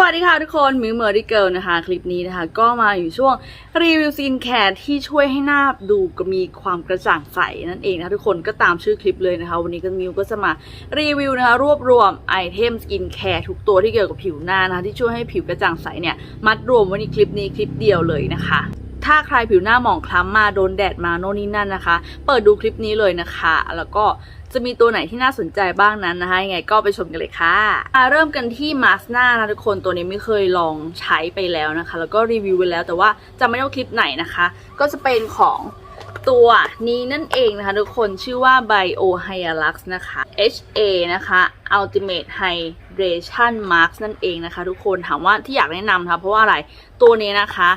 วัสดีค่ะทุกคนมิวเมอร์ดิเกิลนะคะ คลิปนี้นะคะ ก็มาอยู่ช่วงรีวิวซีนแคร์ที่ช่วยให้หน้าดูมีความกระจ่างใสนั่นเองนะคะทุกคนก็ตามชื่อคลิปเลยนะคะ วันนี้ก็มิวก็จะมารีวิวนะคะ รวบรวมไอเทมสกินแคร์ทุกตัวที่เกี่ยวกับผิวหน้านะคะ ที่ช่วยให้ผิวกระจ่างใสเนี่ย มัดรวมไว้ในคลิปนี้คลิปเดียวเลยนะคะ ถ้าใครผิวหน้าหมองคล้ำมาโดนแดดมาโน่นนี่นั่นนะคะ เปิดดูคลิปนี้เลยนะคะ แล้วก็จะมีตัวไหนที่น่าสนใจบ้างนั้นนะคะยังไงก็ไปชมกันเลยค่ะอะเริ่มกันที่มาสก์หน้านะทุกคนตัวนี้ไม่เคยลองใช้ไปแล้วนะคะ แล้วก็รีวิวไปแล้วแต่ว่าจะไม่ได้เอาคลิปไหนนะคะ ก็จะเป็นของตัวนี้นั่นเองนะคะ ทุกคนชื่อว่า Bio Hyalux นะคะ HA นะคะ Ultimate Hydration Mask นั่นเองนะคะ ทุกคนถามว่าที่อยากแนะนำนะคะเพราะว่าอะไรตัวนี้นะคะ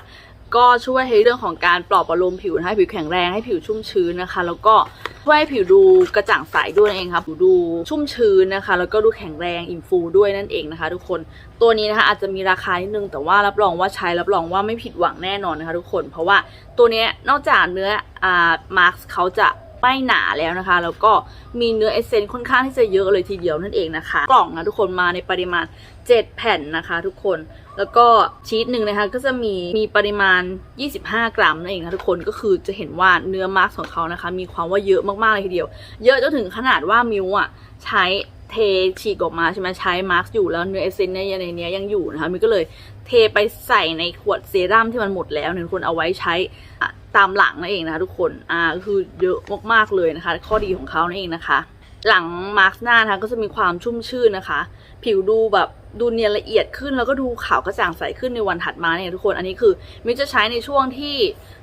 ก็ช่วยให้เรื่องของการปลอบประโลมผิวให้ผิวแข็งแรงให้ผิวชุ่มชื้นนะคะ แล้วก็ช่วยให้ผิวดูกระจ่างใสด้วยนั่นเองค่ะผิวดูชุ่มชื้นนะคะ แล้วก็ดูแข็งแรงอิ่มฟูด้วยนั่นเองนะคะ ทุกคนตัวนี้นะคะอาจจะมีราคานิดนึงแต่ว่ารับรองว่าใช้รับรองว่าไม่ผิดหวังแน่นอนนะคะ ทุกคนเพราะว่าตัวนี้นอกจากเนื้ออ่ามาร์คเขาจะ ไม่หนาแล้วนะคะ แล้วก็มีเนื้อเอเซนต์ค่อนข้างที่จะเยอะเลยทีเดียวนั่นเองนะคะ กล่องนะทุกคนมาในปริมาณ 7 แผ่นนะคะ ทุกคน แล้วก็ชีสหนึ่งนะคะก็จะมีมีปริมาณ 25 กรัมนั่นเองนะทุกคนก็คือจะเห็นว่าเนื้อมาร์กของเขานะคะ มีความว่าเยอะมากๆเลยทีเดียว เยอะจนถึงขนาดว่ามิวอะใช้เทฉีกออกมาใช่ไหมใช้มาร์กอยู่แล้วเนื้อเอเซนต์เนี่ยในเนี้ยยังอยู่นะคะมิวก็เลยเทไปใส่ในขวดเซรั่มที่มันหมดแล้วเนี่ยคนเอาไว้ใช้อะ ตามหลังนั่นเองนะคะทุกคนอ่าก็คือเยอะมากๆเลยนะคะ ข้อดีของเขานั่นเองนะคะ หลังมาร์กหน้านะคะก็จะมีความชุ่มชื่นนะคะ ผิวดูแบบดูเนียนละเอียดขึ้นแล้วก็ดูขาวกระจ่างใสขึ้นในวันถัดมาเนี่ยทุกคนอันนี้คือมิวจะใช้ในช่วงที่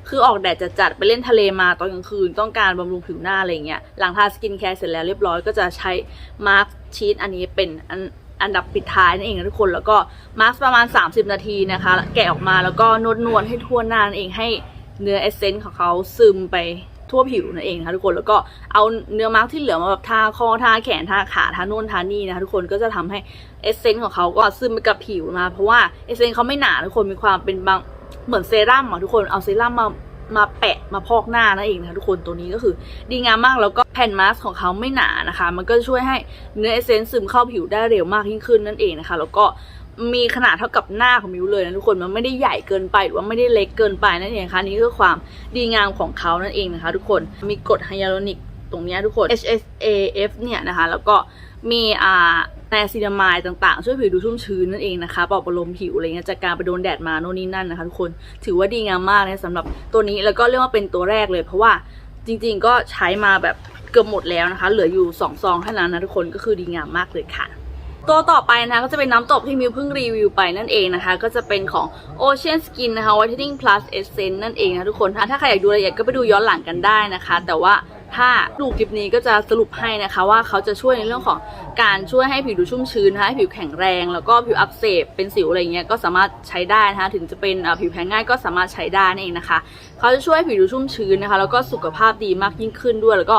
คือออกแดดจัดๆไปเล่นทะเลมาตอนกลางคืนต้องการบำรุงผิวหน้าอะไรเงี้ยหลังทาสกินแคร์เสร็จแล้วเรียบร้อยก็จะใช้มาร์กชีสอันนี้เป็นอันอันดับปิดท้ายนั่นเองนะทุกคนแล้วก็มาร์กประมาณ 30 นาทีนะคะ แกะออกมาแล้วก็นวดนวดให้ทั่วหน้านั่นเองให้ เนื้อเอเซนต์ของเขาซึมไปทั่วผิวนั่นเองนะคะทุกคนแล้วก็เอาเนื้อมาร์กที่เหลือมาแบบทาคอทาแขนทาขาทาโน่นทานี่นะคะทุกคนก็จะทำให้เอเซนต์ของเขาก็ซึมไปกับผิวมาเพราะว่าเอเซนต์เขาไม่หนาทุกคนมีความเป็นบางเหมือนเซรั่มอะทุกคนเอาเซรั่มมามาแปะมาพอกหน้านั่นเองนะคะทุกคนตัวนี้ก็คือดีงามมากแล้วก็แผ่นมาสก์ของเขาไม่หนานะคะ มันก็ช่วยให้เนื้อเอเซนต์ซึมเข้าผิวได้เร็วมากยิ่งขึ้นนั่นเองนะคะ แล้วก็ มีขนาดเท่ากับหน้าของมิวเลยนะทุกคนมันไม่ได้ใหญ่เกินไปหรือว่าไม่ได้เล็กเกินไปนั่นเองนะคะนี่คือความดีงามของเขานั่นเองนะคะ ทุกคนมีกรดไฮยาลูรอนิกตรงนี้ทุกคน HSAF เนี่ยนะคะ แล้วก็มีอ่าไนอซินามายต่างๆ ช่วยผิวดูชุ่มชื้นนั่นเองนะคะปลอบประโลมผิวอะไรเงี้ยจากการไปโดนแดดมาโน่นนี่นั่นนะคะทุกคนถือว่าดีงามมากนะสำหรับตัวนี้แล้วก็เรียกว่าเป็นตัวแรกเลย เพราะว่าจริง ๆ ก็ใช้มาแบบเกือบหมดแล้วนะคะ เหลืออยู่2ซองเท่านั้นนะทุกคนก็คือดีงามมากเลยค่ะ ตัวต่อไปนะคะก็จะเป็นน้ำตบที่มิวเพิ่งรีวิวไปนั่นเองนะคะ ก็จะเป็นของ Ocean Skin นะคะ Whitening Plus Essence นั่นเองนะทุกคนถ้าใครอยากดูรายละเอียดก็ไปดูย้อนหลังกันได้นะคะ แต่ว่าถ้าดูคลิปนี้ก็จะสรุปให้นะคะว่าเขาจะช่วยในเรื่องของการช่วยให้ผิวดูชุ่มชื้นนะคะให้ผิวแข็งแรง แล้วก็ผิวอักเสบเป็นสิวอะไรเงี้ยก็สามารถใช้ได้นะคะถึงจะเป็นผิวแพ้ง่ายก็สามารถใช้ได้นั่นเองนะคะ เขาจะช่วยให้ผิวดูชุ่มชื้นนะคะ แล้วก็สุขภาพดีมากยิ่งขึ้นด้วย แล้วก็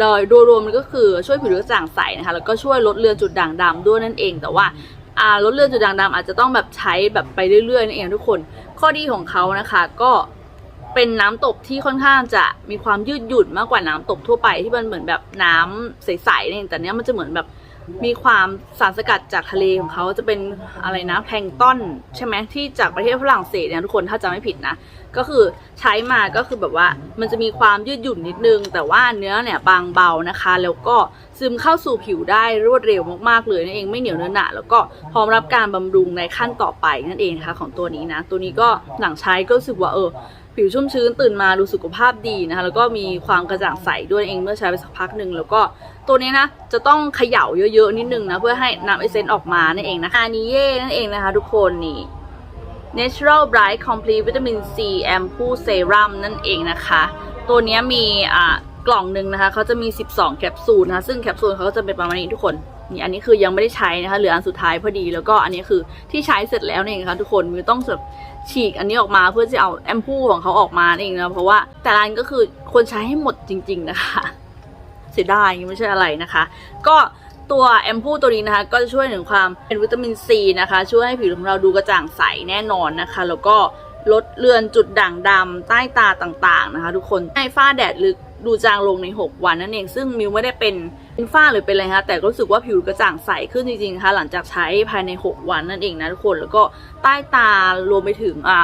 โดยรวมมันก็คือช่วยผิวกระจ่างใสนะคะ แล้วก็ช่วยลดเลือนจุดด่างดำด้วยนั่นเอง แต่ว่าลดเลือนจุดด่างดำอาจจะต้องแบบใช้แบบไปเรื่อยๆนั่นเองทุกคน ข้อดีของเขานะคะก็เป็นน้ำตบที่ค่อนข้างจะมีความยืดหยุ่นมากกว่าน้ำตบทั่วไปที่มันเหมือนแบบน้ำใสๆเนี่ยแต่เนี้ยมันจะเหมือนแบบ มีความสารสกัดจากทะเลของเขาจะเป็นอะไรนะแพลงต้อนใช่ไหมที่จากประเทศฝรั่งเศสเนี่ยทุกคนถ้าจำไม่ผิดนะ ก็คือใช้มาก็คือแบบว่ามันจะมีความยืดหยุ่นนิดนึง แต่ว่าเนื้อเนี่ยบางเบานะคะ แล้วก็ซึมเข้าสู่ผิวได้รวดเร็วมากๆเลยนั่นเองไม่เหนียวเนื้อหนะแล้วก็พร้อมรับการบำรุงในขั้นต่อไปนั่นเองนะคะของตัวนี้นะ ตัวนี้ก็หลังใช้ก็รู้สึกว่าเออผิวชุ่มชื้นตื่นมาดูสุขภาพดีนะคะแล้วก็มีความกระจ่างใสด้วยเองเมื่อใช้ไปสักพักหนึ่งแล้วก็ ตัวนี้นะจะต้องเขย่าเยอะๆนิดนึงนะ เพื่อให้น้ำเอเซนต์ออกมานั่นเองนะคะอันนี้เย่นั่นเองนะคะทุกคนนี่ Natural Bright Complete Vitamin C Ampoule Serum นั่นเองนะคะ ตัวนี้มีอ่ากล่องหนึ่งนะคะเขาจะมี 12 แคปซูลนะคะซึ่งแคปซูลเขาก็จะเป็นประมาณนี้ทุกคนนี่อันนี้คือยังไม่ได้ใช้นะคะเหลืออันสุดท้ายพอดีแล้วก็อันนี้คือที่ใช้เสร็จแล้วนี่เองค่ะทุกคนมือต้องแบบฉีกอันนี้ออกมาเพื่อจะเอาแอมพูของเขาออกมาเองนะเพราะว่าแต่ละอันก็คือควรใช้ให้หมดจริง ๆ นะคะ เสียดายไม่ใช่อะไรนะคะ ก็ตัวแอมพูตัวนี้นะคะ ก็จะช่วยถึงความเป็นวิตามินซีนะคะ ช่วยให้ผิวของเราดูกระจ่างใสแน่นอนนะคะ แล้วก็ลดเลือนจุดด่างดำใต้ตาต่างๆนะคะ ทุกคนให้ฝ้าแดดลึกดูจางลงใน 6 วันนั่นเอง ซึ่งมิวไม่ได้เป็นเป็นฝ้าหรือเป็นอะไรคะแต่ก็รู้สึกว่าผิวกระจ่างใสขึ้นจริงๆนะคะหลังจากใช้ภายใน 6 วันนั่นเองนะทุกคนแล้วก็ใต้ตารวมไปถึงอะ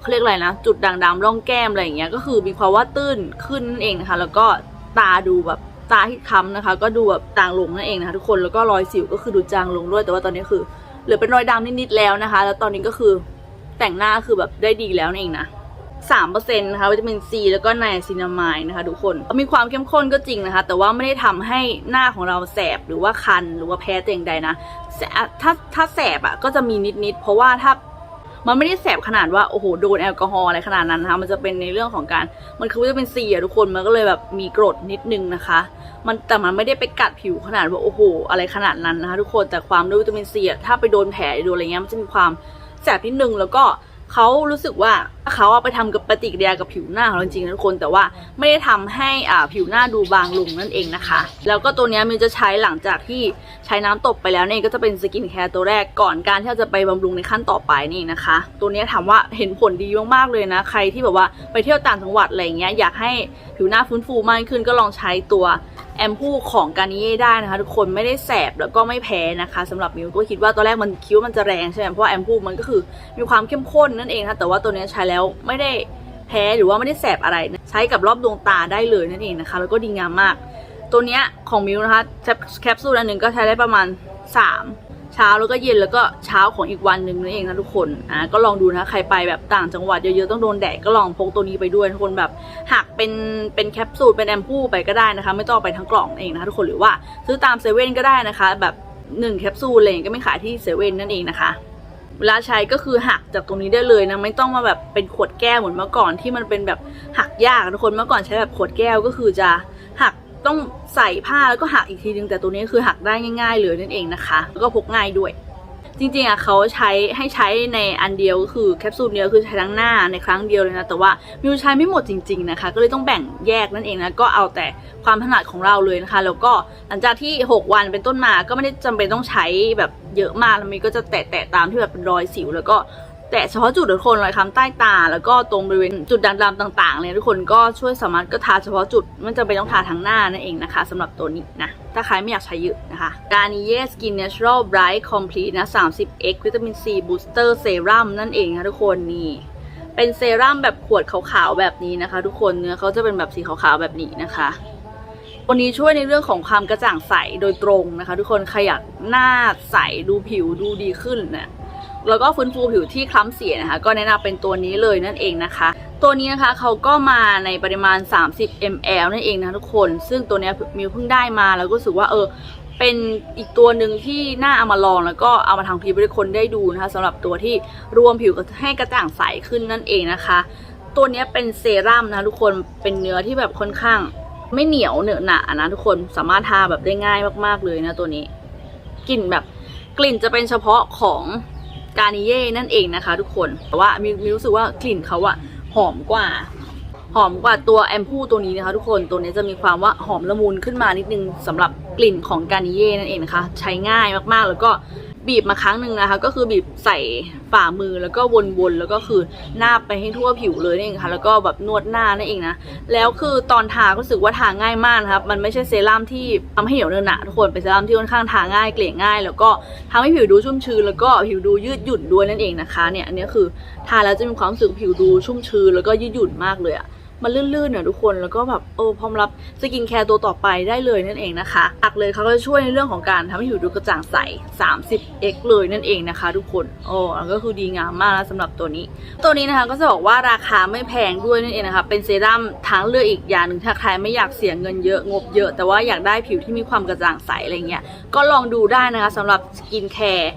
เขาเรียกอะไรนะ จุดด่างดำร่องแก้มอะไรอย่างเงี้ยก็คือมีความว่าตื้นขึ้นนั่นเองนะคะแล้วก็ตาดูแบบ ตาที่ค้ำนะคะ ก็ดูแบบต่างลงนั่นเองนะคะทุกคนแล้วก็รอยสิวก็คือดูจางลงด้วย แต่ว่าตอนนี้คือเหลือเป็นรอยดำนิดๆแล้วนะคะ แล้วตอนนี้ก็คือแต่งหน้าคือแบบได้ดีแล้วนั่นเองนะสามเปอร์เซ็นต์นะคะวิตามินซีแล้วก็ไนซินามายนะคะทุกคนมีความเข้มข้นก็จริงนะคะ แต่ว่าไม่ได้ทำให้หน้าของเราแสบหรือว่าคันหรือว่าแพ้แต่อย่างใดนะถ้าถ้าแสบอะ่ะก็จะมีนิดๆเพราะว่าถ้า มันไม่ได้แสบขนาดว่าโอ้โหโดนแอลกอฮอล์อะไรขนาดนั้นนะคะมันจะเป็นในเรื่องของการมันคือจะเป็นซีอะทุกคนมันก็เลยแบบมีกรดนิดนึงนะคะ มันแต่มันไม่ได้ไปกัดผิวขนาดว่าโอ้โห อะไรขนาดนั้นนะคะ ทุกคนแต่ความด้วยวิตามินซีอะถ้าไปโดนแผลโดนอะไรเงี้ยมันจะมีความแสบนิดนึงแล้วก็เขารู้สึกว่า เขาเอาไปทำกับปฏิกิริยากับผิวหน้าของเราจริงๆนะทุกคนแต่ว่าไม่ได้ทำให้อ่าผิวหน้าดูบางลงนั่นเองนะคะ แล้วก็ตัวนี้มันจะใช้หลังจากที่ใช้น้ำตบไปแล้วเนี่ยก็จะเป็นสกินแคร์ตัวแรกก่อนการที่เราจะไปบำรุงในขั้นต่อไปนี่นะคะ ตัวนี้ถามว่าเห็นผลดีมากๆเลยนะ ใครที่แบบว่าไปเที่ยวต่างจังหวัดอะไรเงี้ยอยากให้ผิวหน้าฟื้นฟูมากขึ้นก็ลองใช้ตัวแอมพูของการนิเย่ได้นะคะทุกคนไม่ได้แสบแล้วก็ไม่แพ้นะคะสำหรับมิวก็คิดว่าตอนแรกมันคิดว่ามันจะแรงใช่ไหมเพราะว่าแอมพูมันก็คือมีความเข้มข้นนั่นเองนะแต่ว่าตัวนี้ใช้แล้วไม่ได้แพ้หรือว่าไม่ได้แสบอะไรนะใช้กับรอบดวงตาได้เลยนั่นเองนะคะ แล้วก็ดีงามมาก ตัวเนี้ยของมิวนะคะแคปแคปซูลอันหนึ่งก็ใช้ได้ประมาณ 3 เช้าแล้วก็เย็นแล้วก็เช้าของอีกวันหนึ่งนั่นเองนะทุกคนอ่าก็ลองดูนะใครไปแบบต่างจังหวัดเยอะๆต้องโดนแดดก็ลองพกตัวนี้ไปด้วยทุกคนแบบหักเป็นเป็นแคปซูลเป็นแอมพูไปก็ได้นะคะ ไม่ต้องไปทั้งกล่องเองนะคะทุกคนหรือว่าซื้อตามเซเว่นก็ได้นะคะ แบบ1แคปซูลอะไรอย่างเงี้ยก็ไม่ขายที่เซเว่นนั่นเองนะคะ เวลาใช้ก็คือหักจากตรงนี้ได้เลยนะไม่ต้องมาแบบเป็นขวดแก้วเหมือนเมื่อก่อนที่มันเป็นแบบหักยากทุกคนเมื่อก่อนใช้แบบขวดแก้วก็คือจะหักต้องใส่ผ้าแล้วก็หักอีกทีนึงแต่ตัวนี้คือหักได้ง่ายๆเลยนั่นเองนะคะ แล้วก็พกง่ายด้วย จริงๆอะเขาใช้ให้ใช้ในอันเดียวก็คือแคปซูลเดียวคือใช้ทั้งหน้าในครั้งเดียวเลยนะแต่ว่ามิวใช้ไม่หมดจริง ๆนะคะ ก็เลยต้องแบ่งแยกนั่นเองนะก็เอาแต่ความถนัดของเราเลยนะคะ แล้วก็หลังจากที่ 6 วันเป็นต้นมาก็ไม่ได้จำเป็นต้องใช้แบบ เยอะมากแล้วมิวก็จะแตะๆตามที่แบบเป็นรอยสิว แล้วก็แตะเฉพาะจุดทุกคนรอยค้ำใต้ตา แล้วก็ตรงบริเวณจุดด่างๆต่างๆเลยทุกคนก็ช่วยสามารถก็ทาเฉพาะจุดมันจะเป็นต้องทาทั้งหน้านั่นเองนะคะสำหรับตัวนี้นะ ถ้าใครไม่อยากใช้เยอะนะคะ Garnier Skin Natural Bright Complete นะ 30x วิตามิน C Booster Serum นั่นเองนะทุกคนนี่เป็นเซรั่มแบบขวดขาวๆแบบนี้นะคะ ทุกคนเนื้อเขาจะเป็นแบบสีขาวๆแบบนี้นะคะ วันนี้ช่วยในเรื่องของความกระจ่างใสโดยตรงนะคะ ทุกคนใครอยากหน้าใสดูผิวดูดีขึ้นเนี่ยแล้วก็ฟื้นฟูผิวที่คล้ำเสียนะคะ ก็แนะนำเป็นตัวนี้เลยนั่นเองนะคะ ตัวนี้นะคะเขาก็มาในปริมาณ 30 ml นั่นเองนะทุกคน ซึ่งตัวนี้มิวเพิ่งได้มาแล้วก็รู้สึกว่าเออเป็นอีกตัวหนึ่งที่น่าเอามาลองแล้วก็เอามาทำคลิปให้คนได้ดูนะคะสำหรับตัวที่รวมผิวให้กระจ่างใสขึ้นนั่นเองนะคะ ตัวนี้เป็นเซรั่มนะทุกคนเป็นเนื้อที่แบบค่อนข้าง ไม่เหนียวเหนอะหนะนะทุกคนสามารถทาแบบได้ง่ายมากๆเลยนะตัวนี้ กลิ่นแบบกลิ่นจะเป็นเฉพาะของกานิเย่นั่นเองนะคะ ทุกคนแต่ว่ามีมีรู้สึกว่ากลิ่นเขาอะหอมกว่า หอมกว่าตัวแอมพูตัวนี้นะคะ ทุกคนตัวนี้จะมีความว่าหอมละมุนขึ้นมานิดนึงสำหรับกลิ่นของกานิเย่นั่นเองนะคะ ใช้ง่ายมากๆ แล้วก็ บีบมาครั้งหนึ่งนะคะ ก็คือบีบใส่ฝ่ามือแล้วก็วนๆแล้วก็คือนาบไปให้ทั่วผิวเลยนั่นเองค่ะ แล้วก็แบบนวดหน้านั่นเองนะแล้วคือตอนทาก็รู้สึกว่าทาง่ายมากนะครับมันไม่ใช่เซรั่มที่ทำให้เหนียวเนอะหนะทุกคนเป็นเซรั่มที่ค่อนข้างทาง่ายเกลี่ยง่าย แล้วก็ทำให้ผิวดูชุ่มชื้นแล้วก็ผิวดูยืดหยุ่นด้วยนั่นเองนะคะ เนี่ยอันนี้คือทาแล้วจะมีความรู้สึกผิวดูชุ่มชื้นแล้วก็ยืดหยุ่นมากเลยอะ มันลื่นๆเนี่ยทุกคนแล้วก็แบบเออพร้อมรับสกินแคร์ตัวต่อไปได้เลยนั่นเองนะคะหลักเลยเขาก็จะช่วยในเรื่องของการทำให้ผิวดูกระจ่างใส 30x เลยนั่นเองนะคะ ทุกคนโอ้แล้วก็คือดีงามมากนะสำหรับตัวนี้ ตัวนี้นะคะก็จะบอกว่าราคาไม่แพงด้วยนั่นเองนะคะเป็นเซรั่มทางเลือกอีกอย่างหนึ่งถ้าใครไม่อยากเสียเงินเยอะงบเยอะ แต่ว่าอยากได้ผิวที่มีความกระจ่างใสอะไรเงี้ยก็ลองดูได้นะคะสำหรับสกินแคร์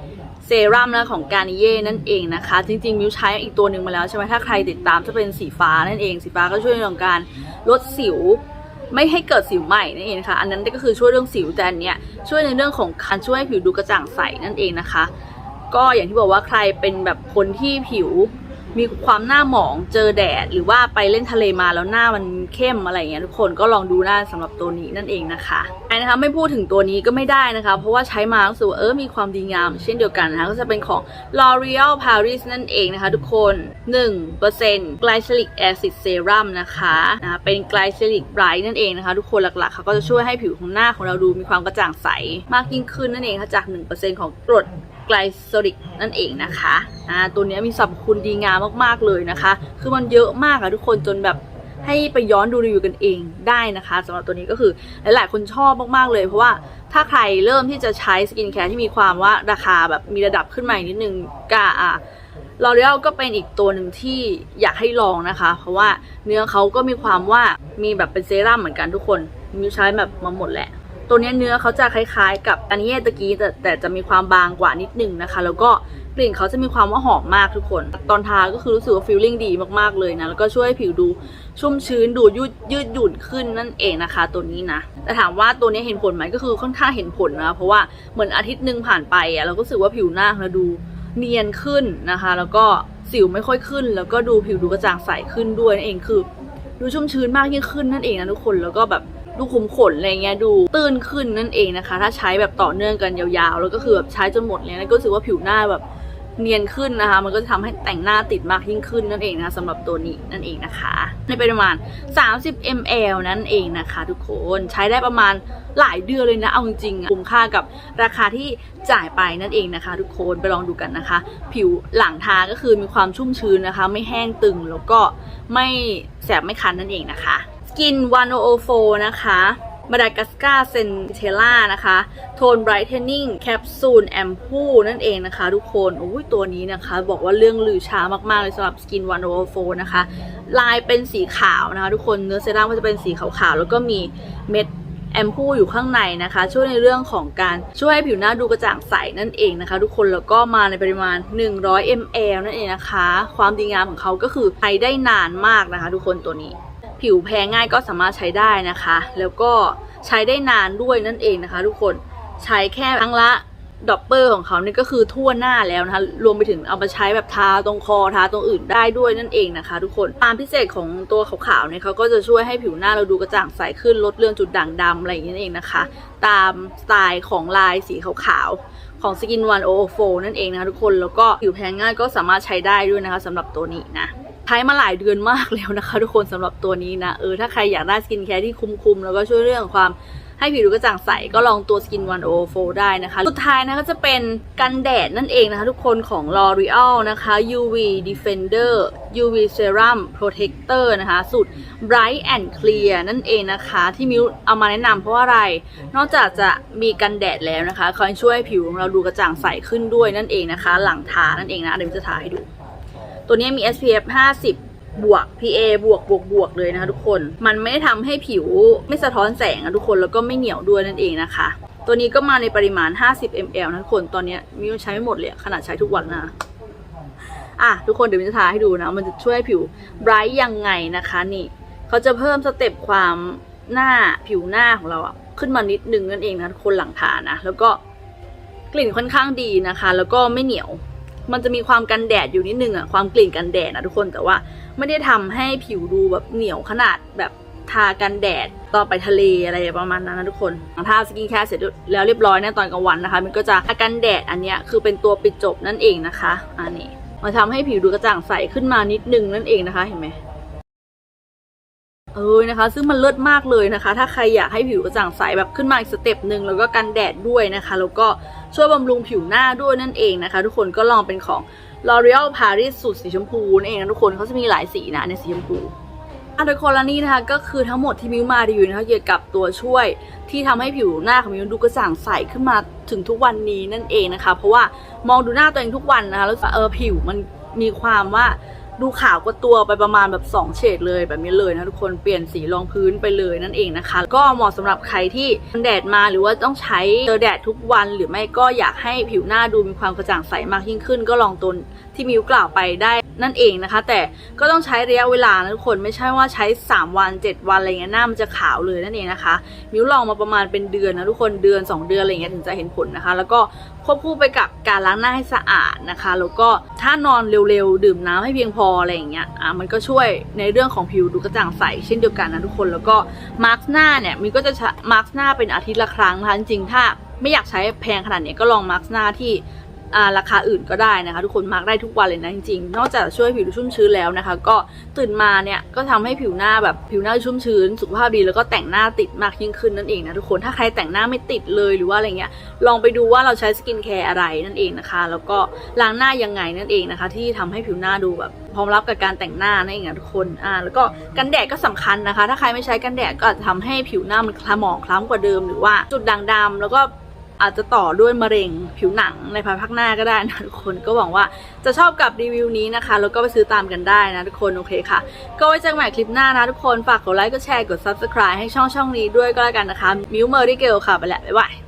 เซรั่มนะของการนิเย่นั่นเองนะคะ จริงๆมิวใช้อีกตัวหนึ่งมาแล้วใช่ไหมถ้าใครติดตามจะเป็นสีฟ้านั่นเอง สีฟ้าก็ช่วยในเรื่องของการลดสิวไม่ให้เกิดสิวใหม่นั่นเองนะคะอันนั้นก็คือช่วยเรื่องสิวแต่อันเนี้ยช่วยในเรื่องของการช่วยให้ผิวดูกระจ่างใสนั่นเองนะคะ ก็อย่างที่บอกว่าใครเป็นแบบคนที่ผิว มีความหน้าหมองเจอแดด หรือว่าไปเล่นทะเลมาแล้วหน้ามันเข้มอะไรเงี้ยทุกคนก็ลองดูได้าสำหรับตัวนี้นั่นเองนะคะไอ้นะคะไม่พูดถึงตัวนี้ก็ไม่ได้นะคะ เพราะว่าใช้มารู้สึกว่าเออมีความดีงาม เช่นเดียวกันนะคะก็จะเป็นของ L'Oreal Paris นั่นเองนะคะทุกคน 1% Glycolic Acid Serum นะคะนะะเป็น Glycolic Bright นั่นเองนะคะ ทุกคนหลักๆเขาก็จะช่วยให้ผิวของหน้าของเราดูมีความกระจ่างใสมากยิ่งขึ้นนั่นเองค่ะจาก 1%ของกรด ไกลโซลิกนั่นเองนะคะอ่าตัวนี้มีสรรพคุณดีงามมากๆเลยนะคะ คือมันเยอะมากอะทุกคนจนแบบให้ไปย้อนดูรีวิวกันเองได้นะคะสำหรับตัวนี้ก็คือหลายๆ คนชอบมากๆเลย เพราะว่าถ้าใครเริ่มที่จะใช้สกินแคร์ที่มีความว่าราคาแบบมีระดับขึ้นมาอีกนิดนึงก็อะลอ r ร a l ก็เป็นอีกตัวหนึ่งที่อยากให้ลองนะคะ เพราะว่าเนื้อเขาก็มีความว่ามีแบบเป็นเซรั่มเหมือนกันทุกคนมิวใช้แบบมาหมดแหละ ตัวนี้เนื้อเขาจะคล้ายๆ กับอันนี้ตะกี้แต่แต่จะมีความบางกว่านิดนึงนะคะ แล้วก็กลิ่นเขาจะมีความว่าหอมมากทุกคน ตอนทาก็คือรู้สึกว่าฟีลลิ่งดีมากๆเลยนะ แล้วก็ช่วยให้ผิวดูชุ่มชื้นดูยืดยืดหยุ่นขึ้นนั่นเองนะคะ ตัวนี้นะ แต่ถามว่าตัวนี้เห็นผลไหมก็คือค่อนข้างเห็นผลนะ เพราะว่าเหมือนอาทิตย์หนึ่งผ่านไปอะเราก็รู้สึกว่าผิวหน้าเราดูเนียนขึ้นนะคะ แล้วก็สิวไม่ค่อยขึ้น แล้วก็ดูผิวดูกระจ่างใสขึ้นด้วยนั่นเองคือ ดูชุ่มชื้นมากยิ่งขึ้นนั่นเองนะทุกคนแล้วก็แบบ ดูขุมขนอะไรเงี้ยดูตื้นขึ้นนั่นเองนะคะ ถ้าใช้แบบต่อเนื่องกันยาวๆ แล้วก็คือแบบใช้จนหมดเลยนะก็รู้สึกว่าผิวหน้าแบบเนียนขึ้นนะคะ มันก็จะทำให้แต่งหน้าติดมากยิ่งขึ้นนั่นเองนะคะสำหรับตัวนี้นั่นเองนะคะ ในปริมาณ 30 ml นั่นเองนะคะ ทุกคนใช้ได้ประมาณหลายเดือนเลยนะ เอาจริงๆคุ้มค่ากับราคาที่จ่ายไปนั่นเองนะคะ ทุกคนไปลองดูกันนะคะ ผิวหลังทาก็คือมีความชุ่มชื้นนะคะ ไม่แห้งตึงแล้วก็ไม่แสบไม่คันนั่นเองนะคะ Skin 104นะคะมาดากัสกาเซนเทล่านะคะ โทนไบรท์เทนนิ่งแคปซูลแอมพูนั่นเองนะคะ ทุกคนอุ้ยตัวนี้นะคะ บอกว่าเรื่องลือช้ามาก ๆ เลยสำหรับ Skin 104นะคะ ลายเป็นสีขาวนะคะ ทุกคนเนื้อเซรั่มก็จะเป็นสีขาว ๆ แล้วก็มีเม็ดแอมพูอยู่ข้างในนะคะ ช่วยในเรื่องของการช่วยให้ผิวหน้าดูกระจ่างใสนั่นเองนะคะ ทุกคนแล้วก็มาในปริมาณ 100 ml นั่นเองนะคะ ความดีงามของเขาก็คือใช้ได้นานมากนะคะ ทุกคนตัวนี้ ผิวแพ้ง่ายก็สามารถใช้ได้นะคะ แล้วก็ใช้ได้นานด้วยนั่นเองนะคะ ทุกคนใช้แค่ครั้งละดอปเปอร์ของเขาเนี่ยก็คือทั่วหน้าแล้วนะคะ รวมไปถึงเอามาใช้แบบทาตรงคอทาตรงอื่นได้ด้วยนั่นเองนะคะ ทุกคนความพิเศษของตัวขาวๆเนี่ยเขาก็จะช่วยให้ผิวหน้าเราดูกระจ่างใสขึ้นลดเรื่องจุดด่างดำอะไรอย่างนี้นั่นเองนะคะ ตามสไตล์ของลายสีขาวๆของ Skin One o 4นั่นเองนะคะทุกคนแล้วก็ผิวแพ้ง่ายก็สามารถใช้ได้ด้วยนะคะสำหรับตัวนี้นะ ใช้มาหลายเดือนมากแล้วนะคะ ทุกคนสำหรับตัวนี้นะ เออ ถ้าใครอยากได้สกินแคร์ที่คุ้มๆ แล้วก็ช่วยเรื่องความให้ผิวดูกระจ่างใสก็ลองตัว Skin One o 4ได้นะคะ สุดท้ายนะก็จะเป็นกันแดดนั่นเองนะคะ ทุกคนของ L'Oreal นะคะ UV Defender UV Serum Protector นะคะ สูตร Bright and Clear นั่นเองนะคะ ที่มิวเอามาแนะนำเพราะว่าอะไร นอกจากจะมีกันแดดแล้วนะคะเขายังช่วยให้ผิวของเราดูกระจ่างใสขึ้นด้วยนั่นเองนะคะ หลังทานั่นเองนะเดี๋ยวมิวจะทาให้ดู ตัวนี้มี SPF 50 บวก PA บวกบวกบวกเลยนะคะทุกคน มันไม่ได้ทำให้ผิวไม่สะท้อนแสงอะทุกคน แล้วก็ไม่เหนียวด้วยนั่นเองนะคะ ตัวนี้ก็มาในปริมาณ 50 ml นะทุกคน ตอนนี้มิวใช้ไม่หมดเลย ขนาดใช้ทุกวันนะอะทุกคนเดี๋ยวมิวจะทาให้ดูนะ มันจะช่วยให้ผิวไบรท์ยังไงนะคะนี่เขาจะเพิ่มสเต็ปความหน้าผิวหน้าของเราอะขึ้นมานิดนึงนั่นเองนะทุกคนหลังทานะ แล้วก็กลิ่นค่อนข้างดีนะคะ แล้วก็ไม่เหนียว มันจะมีความกันแดดอยู่นิดนึงอะความกลิ่นกันแดดนะทุกคนแต่ว่าไม่ได้ทำให้ผิวดูแบบเหนียวขนาดแบบทากันแดดตอนไปทะเลอะไรประมาณนั้นนะทุกคนทาสกินแคร์เสร็จแล้วเรียบร้อยเนี่ยตอนกลางวันนะคะ มันก็จะทากันแดดอันเนี้ยคือเป็นตัวปิดจบนั่นเองนะคะอันนี้มาทำให้ผิวดูกระจ่างใสขึ้นมานิดนึงนั่นเองนะคะเห็นไหม เออนะคะ ซึ่งมันเลิศมากเลยนะคะ ถ้าใครอยากให้ผิวกระจ่างใสแบบขึ้นมาอีกสเต็ปหนึ่งแล้วก็กันแดดด้วยนะคะ แล้วก็ช่วยบำรุงผิวหน้าด้วยนั่นเองนะคะ ทุกคนก็ลองเป็นของ L'Oreal Paris สูตรสีชมพูนั่นเองนะทุกคนเขาจะมีหลายสีนะในสีชมพูอะโดยคนละนี่นะคะก็คือทั้งหมดที่มิวมารีวิวนะคะเกี่ยวกับตัวช่วยที่ทำให้ผิวหน้าของมิวดูกระจ่างใสขึ้นมาถึงทุกวันนี้นั่นเองนะคะ เพราะว่ามองดูหน้าตัวเองทุกวันนะคะแล้วเออผิวมันมีความว่า ดูขาวกว่าตัวไปประมาณแบบ 2 เฉดเลยแบบนี้เลยนะทุกคนเปลี่ยนสีรองพื้นไปเลยนั่นเองนะคะ ก็เหมาะสำหรับใครที่แดดมาหรือว่าต้องใช้เจอแดดทุกวัน หรือไม่ก็อยากให้ผิวหน้าดูมีความกระจ่างใสมากยิ่งขึ้น ก็ลองตัว ที่มิวกล่าวไปได้นั่นเองนะคะ แต่ก็ต้องใช้ระยะเวลานะทุกคนไม่ใช่ว่าใช้ 3 วัน 7 วันอะไรเงี้ยหน้ามันจะขาวเลยนั่นเองนะคะ มิวลองมาประมาณเป็นเดือนนะทุกคนเดือน 2 เดือนอะไรเงี้ยถึงจะเห็นผลนะคะ แล้วก็ควบคู่ไปกับการล้างหน้าให้สะอาดนะคะ แล้วก็ถ้านอนเร็วๆ ดื่มน้ำให้เพียงพออะไรอย่างเงี้ยอะมันก็ช่วยในเรื่องของผิวดูกระจ่างใสเช่นเดียวกันนะทุกคนแล้วก็มาร์กหน้าเนี่ยมิวก็จะมาร์กหน้าเป็นอาทิตย์ละครั้งนะคะจริงๆถ้าไม่อยากใช้แพงขนาดนี้ก็ลองมาร์กหน้าที่ ราคาอื่นก็ได้นะคะ ทุกคนมาร์กได้ทุกวันเลยนะจริงๆ นอกจากช่วยผิวชุ่มชื้นแล้วนะคะ ก็ตื่นมาเนี่ยก็ทำให้ผิวหน้าแบบผิวหน้าชุ่มชื้น สุขภาพดีแล้วก็แต่งหน้าติดมากยิ่งขึ้นนั่นเองนะทุกคนถ้าใครแต่งหน้าไม่ติดเลยหรือว่าอะไรเงี้ยลองไปดูว่าเราใช้สกินแคร์อะไรนั่นเองนะคะ แล้วก็ล้างหน้ายังไงนั่นเองนะคะ ที่ทำให้ผิวหน้าดูแบบพร้อมรับกับการแต่งหน้านั่นเองนะทุกคนอ่าแล้วก็กันแดดก็สำคัญนะคะ ถ้าใครไม่ใช้กันแดดก็อาจจะทำให้ผิวหน้ามันคล้ำหมองคล้ำกว่าเดิม หรือว่าจุดด่างดำแล้วก็ อาจจะต่อด้วยมะเร็งผิวหนังในภายภาคหน้าก็ได้นะทุกคนก็หวังว่าจะชอบกับรีวิวนี้นะคะ แล้วก็ไปซื้อตามกันได้นะทุกคนโอเคค่ะ ก็ไว้เจอกันใหม่คลิปหน้านะทุกคนฝากกดไลค์กดแชร์กด subscribe ให้ช่องช่องนี้ด้วยก็แล้วกันนะคะมิวเมอร์ดิเกลค่ะไปแล้วบ๊ายบาย